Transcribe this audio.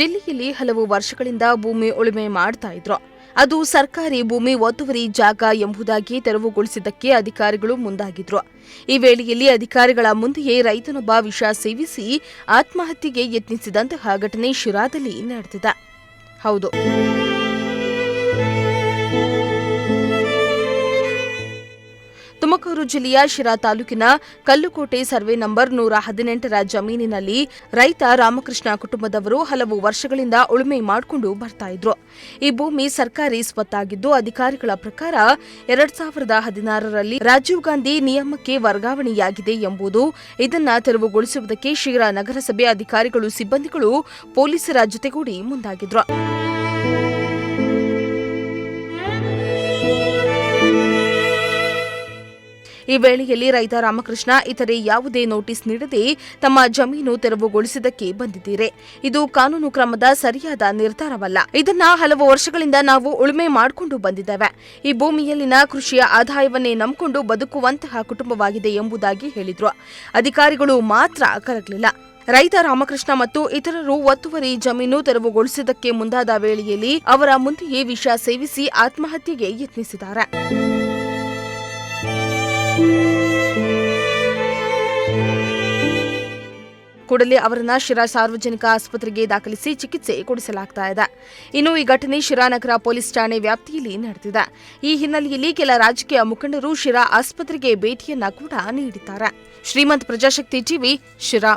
ಜಿಲ್ಲೆಯಲ್ಲಿ ಹಲವು ವರ್ಷಗಳಿಂದ ಭೂಮಿ ಉಳುಮೆ ಮಾಡ್ತಾ ಇದ್ರು. ಅದು ಸರ್ಕಾರಿ ಭೂಮಿ ಒತ್ತುವರಿ ಜಾಗ ಎಂಬುದಾಗಿ ತೆರವುಗೊಳಿಸಿದ್ದಕ್ಕೆ ಅಧಿಕಾರಿಗಳು ಮುಂದಾಗಿದ್ರು. ಈ ವೇಳೆಯಲ್ಲಿ ಅಧಿಕಾರಿಗಳ ಮುಂದೆಯೇ ರೈತನೊಬ್ಬ ವಿಷ ಸೇವಿಸಿ ಆತ್ಮಹತ್ಯೆಗೆ ಯತ್ನಿಸಿದಂತಹ ಘಟನೆ ಶಿರಾದಲ್ಲಿ ನಡೆದಿದೆ. ಹೌದು. ತುಮಕೂರು ಜಿಲ್ಲೆಯ ಶಿರಾ ತಾಲೂಕಿನ ಕಲ್ಲುಕೋಟೆ ಸರ್ವೆ ನಂಬರ್ ನೂರ ಹದಿನೆಂಟರ ಜಮೀನಿನಲ್ಲಿ ರೈತ ರಾಮಕೃಷ್ಣ ಕುಟುಂಬದವರು ಹಲವು ವರ್ಷಗಳಿಂದ ಉಳುಮೆ ಮಾಡಿಕೊಂಡು ಬರ್ತಾ ಇದ್ರು. ಈ ಭೂಮಿ ಸರ್ಕಾರಿ ಸ್ವತ್ತಾಗಿದ್ದು ಅಧಿಕಾರಿಗಳ ಪ್ರಕಾರ ಎರಡ್ ಸಾವಿರದ ಹದಿನಾರರಲ್ಲಿ ರಾಜೀವ್ ಗಾಂಧಿ ನಿಯಮಕ್ಕೆ ವರ್ಗಾವಣೆಯಾಗಿದೆ ಎಂಬುದು ಇದನ್ನು ತೆರವುಗೊಳಿಸುವುದಕ್ಕೆ ಶಿರಾ ನಗರಸಭೆ ಅಧಿಕಾರಿಗಳು ಸಿಬ್ಬಂದಿಗಳು ಪೊಲೀಸರ ಜೊತೆಗೂಡಿ ಮುಂದಾಗಿದ್ರು. ಈ ವೇಳೆಯಲ್ಲಿ ರೈತ ರಾಮಕೃಷ್ಣ ಇತರೆ ಯಾವುದೇ ನೋಟಿಸ್ ನೀಡದೆ ತಮ್ಮ ಜಮೀನು ತೆರವುಗೊಳಿಸಿದ್ದಕ್ಕೆ ಬಂದಿದ್ದೀರಿ. ಇದು ಕಾನೂನು ಕ್ರಮದ ಸರಿಯಾದ ನಿರ್ಧಾರವಲ್ಲ. ಇದನ್ನ ಹಲವು ವರ್ಷಗಳಿಂದ ನಾವು ಉಳುಮೆ ಮಾಡಿಕೊಂಡು ಬಂದಿದ್ದೇವೆ. ಈ ಭೂಮಿಯಲ್ಲಿನ ಕೃಷಿಯ ಆದಾಯವನ್ನೇ ನಂಬಿಕೊಂಡು ಬದುಕುವಂತಹ ಕುಟುಂಬವಾಗಿದೆ ಎಂಬುದಾಗಿ ಹೇಳಿದ್ರು. ಅಧಿಕಾರಿಗಳು ಮಾತ್ರ ಕರಗಲಿಲ್ಲ. ರೈತ ರಾಮಕೃಷ್ಣ ಮತ್ತು ಇತರರು ಒತ್ತುವರಿ ಜಮೀನು ತೆರವುಗೊಳಿಸಿದ್ದಕ್ಕೆ ಮುಂದಾದ ವೇಳೆಯಲ್ಲಿ ಅವರ ಮುಂದೆಯೇ ವಿಷ ಸೇವಿಸಿ ಆತ್ಮಹತ್ಯೆಗೆ ಯತ್ನಿಸಿದ್ದಾರೆ. ಕೂಡಲೇ ಅವರನ್ನ ಶಿರಾ ಸಾರ್ವಜನಿಕ ಆಸ್ಪತ್ರೆಗೆ ದಾಖಲಿಸಿ ಚಿಕಿತ್ಸೆ ಕೊಡಿಸಲಾಗ್ತಾ ಇದೆ. ಇನ್ನು ಈ ಘಟನೆ ಶಿರಾ ನಗರ ಪೊಲೀಸ್ ಠಾಣೆ ವ್ಯಾಪ್ತಿಯಲ್ಲಿ ನಡೆದಿದೆ. ಈ ಹಿನ್ನೆಲೆಯಲ್ಲಿ ಕೆಲ ರಾಜಕೀಯ ಮುಖಂಡರು ಶಿರಾ ಆಸ್ಪತ್ರೆಗೆ ಭೇಟಿಯನ್ನ ಕೂಡ ನೀಡಿದ್ದಾರೆ. ಶ್ರೀಮಂತ್ ಪ್ರಜಾಶಕ್ತಿ ಟಿವಿ, ಶಿರಾ.